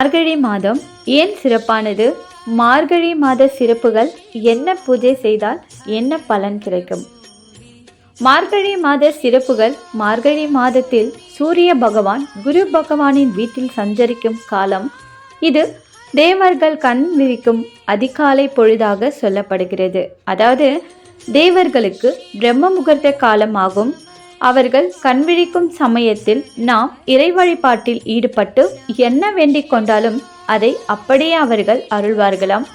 மார்கழி மாதம் ஏன் சிறப்பானது? மார்கழி மாத சிறப்புகள் என்ன பூஜை செய்தால் என்ன பலன் கிடைக்கும்? மார்கழி மாத சிறப்புகள் மார்கழி மாதத்தில் சூரிய பகவான் குரு பகவானின் வீட்டில் சஞ்சரிக்கும் காலம். இது தேவர்கள் கண் விரிக்கும் அதிகாலை பொழுதாக சொல்லப்படுகிறது. அதாவது தேவர்களுக்கு பிரம்ம முகூர்த்த காலம் ஆகும் அவர்கள் கண்விழிக்கும் சமயத்தில் நாம் இறை வழிபாட்டில் ஈடுபட்டு என்ன வேண்டிக் கொண்டாலும் அதை அப்படியே அவர்கள் அருள்வார்களாம்.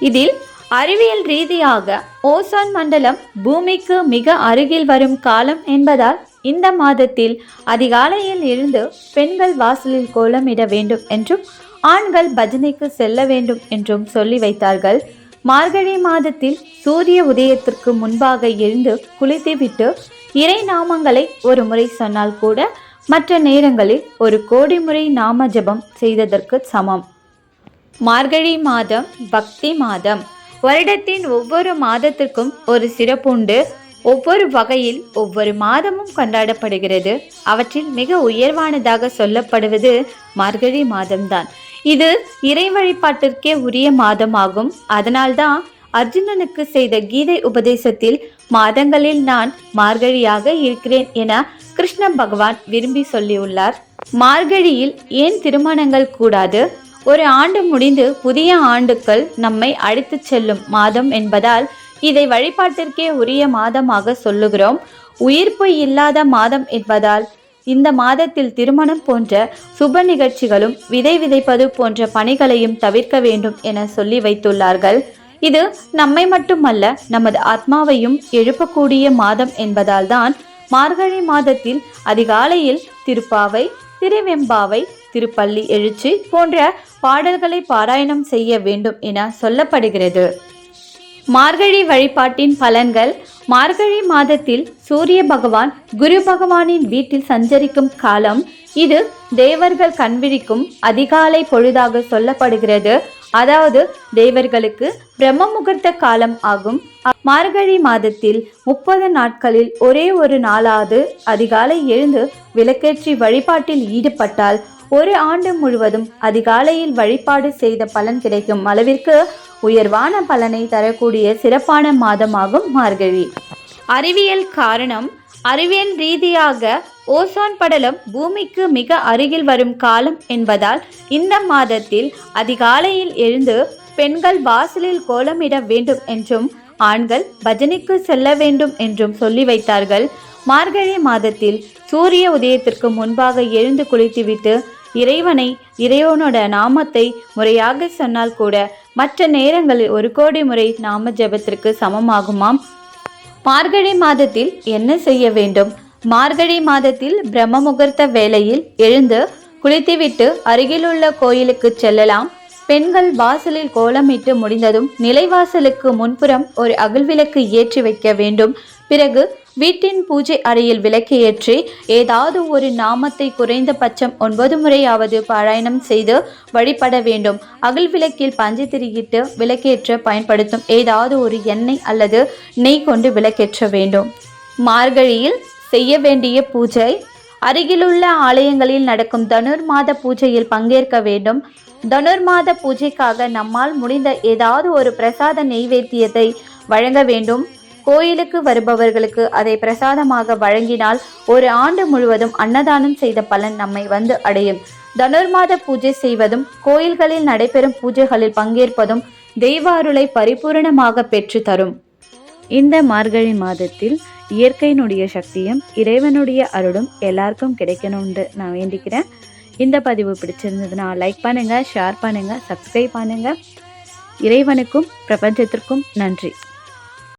இதில் அறிவியல் ரீதியாக ஓசான் மண்டலம் பூமிக்கு மிக அருகில் வரும் காலம் என்பதால் இந்த மாதத்தில் அதிகாலையில் இருந்து பெண்கள் வாசலில் கோலமிட வேண்டும் என்றும் ஆண்கள் பஜனைக்கு செல்ல வேண்டும் என்றும் சொல்லி வைத்தார்கள். மார்கழி மாதத்தில் சூரிய உதயத்திற்கு முன்பாக எழுந்து குளித்துவிட்டு இறை நாமங்களை ஒரு முறை சொன்னால் கூட மற்ற நேரங்களில் ஒரு கோடி முறை நாம ஜபம் செய்ததற்கு சமம். மார்கழி மாதம் பக்தி மாதம். வருடத்தின் ஒவ்வொரு மாதத்திற்கும் ஒரு சிறப்புண்டு ஒவ்வொரு வகையில் ஒவ்வொரு மாதமும் கொண்டாடப்படுகிறது. அவற்றில் மிக உயர்வானதாக சொல்லப்படுவது மார்கழி மாதம்தான். இது இறை வழிபாட்டிற்கே உரிய மாதமாகும். அதனால்தான் அர்ஜுனனுக்கு செய்த கீதை உபதேசத்தில் மாதங்களில் நான் மார்கழியாக இருக்கிறேன் என கிருஷ்ண பகவான் விரும்பி சொல்லியுள்ளார். மார்கழியில் ஏன் திருமணங்கள் கூடாது? ஒரு ஆண்டு முடிந்து புதிய ஆண்டுகள் நம்மை அழைத்துச் செல்லும் மாதம் என்பதால் இதை வழிபாட்டிற்கே உரிய மாதமாக சொல்லுகிறோம். உயிர்ப்பு இல்லாத மாதம் என்பதால் இந்த மாதத்தில் திருமணம் போன்ற சுப நிகழ்ச்சிகளும் விதை விதைப்பது போன்ற பணிகளையும் தவிர்க்க வேண்டும் என சொல்லி வைத்துள்ளார்கள். இது நம்மை மட்டுமல்ல நமது ஆத்மாவையும் எழுப்பக்கூடிய மாதம் என்பதால் தான் மார்கழி மாதத்தில் அதிகாலையில் திருப்பாவை திருவெம்பாவை திருப்பள்ளி எழுச்சி போன்ற பாடல்களை பாராயணம் செய்ய வேண்டும் என சொல்லப்படுகிறது. மார்கழி வழிபாட்டின் பலன்கள். மார்கழி மாதத்தில் சூரிய பகவான் குரு பகவானின் வீட்டில் சஞ்சரிக்கும் காலம் இது தேவர்கள் கண்விழிக்கும் அதிகாலை பொழுதாக சொல்லப்படுகிறது. அதாவது தேவர்களுக்கு பிரம்ம முகூர்த்த காலம் ஆகும். மார்கழி மாதத்தில் முப்பது நாட்களில் ஒரே ஒரு நாளாவது அதிகாலை எழுந்து விளக்கேற்றி வழிபாட்டில் ஈடுபட்டால் ஒரு ஆண்டு முழுவதும் அதிகாலையில் வழிபாடு செய்த பலன் கிடைக்கும். அளவிற்கு உயர்வான பலனை தரக்கூடிய சிறப்பான மாதமாகும் மார்கழி. அறிவியல் காரணம் அறிவியல் ரீதியாக ஓசோன் படலம் பூமிக்கு மிக அருகில் வரும் காலம் என்பதால் இந்த மாதத்தில் அதிகாலையில் எழுந்து பெண்கள் வாசலில் கோலமிட வேண்டும் என்றும் ஆண்கள் பஜனைக்கு செல்ல வேண்டும் என்றும் சொல்லி வைத்தார்கள். மார்கழி மாதத்தில் சூரிய உதயத்திற்கு முன்பாக எழுந்து குளித்துவிட்டு இறைவனை இறைவனோட நாமத்தை முறையாக சொன்னால் கூட மற்ற நேரங்களில் ஒரு கோடி முறை நாம ஜபத்திற்கு சமமாகுமாம். மார்கழி மாதத்தில் என்ன செய்ய வேண்டும்? மார்கழி மாதத்தில் பிரம்ம முகூர்த்த வேளையில் எழுந்து குளித்துவிட்டு அருகிலுள்ள கோயிலுக்கு செல்லலாம். பெண்கள் வாசலில் கோலமிட்டு முடிந்ததும் நிலைவாசலுக்கு முன்புறம் ஒரு அகல்விளக்கு ஏற்றி வைக்க வேண்டும். பிறகு வீட்டின் பூஜை அறையில் விளக்கேற்றி ஏதாவது ஒரு நாமத்தை குறைந்தபட்சம் ஒன்பது முறையாவது பாராயணம் செய்து வழிபட வேண்டும். அகல் விளக்கில் பஞ்சு திரியிட்டு விளக்கேற்ற பயன்படுத்தும் ஏதாவது ஒரு எண்ணெய் அல்லது நெய் கொண்டு விளக்கேற்ற வேண்டும். மார்கழியில் செய்ய வேண்டிய பூஜை அருகிலுள்ள ஆலயங்களில் நடக்கும் தனுர்மாத பூஜையில் பங்கேற்க வேண்டும். தனுர்மாத பூஜைக்காக நம்மால் முடிந்த ஏதாவது ஒரு பிரசாத நெய்வேத்தியத்தை வழங்க வேண்டும். கோயிலுக்கு வருபவர்களுக்கு அதை பிரசாதமாக வழங்கினால் ஒரு ஆண்டு முழுவதும் அன்னதானம் செய்த பலன் நம்மை வந்து அடையும். தனுர்மாத பூஜை செய்வதும் கோயில்களில் நடைபெறும் பூஜைகளில் பங்கேற்பதும் தெய்வ அருளை பரிபூரணமாக பெற்று தரும். இந்த மார்கழி மாதத்தில் இயற்கையினுடைய சக்தியும் இறைவனுடைய அருளும் எல்லாருக்கும் கிடைக்கணும்னு நான் வேண்டிக்கிறேன். இந்த பதிவு பிடிச்சிருந்ததுன்னா லைக் பண்ணுங்கள் ஷேர் பண்ணுங்கள் சப்ஸ்கிரைப் பண்ணுங்கள் இறைவனுக்கும் பிரபஞ்சத்திற்கும் நன்றி.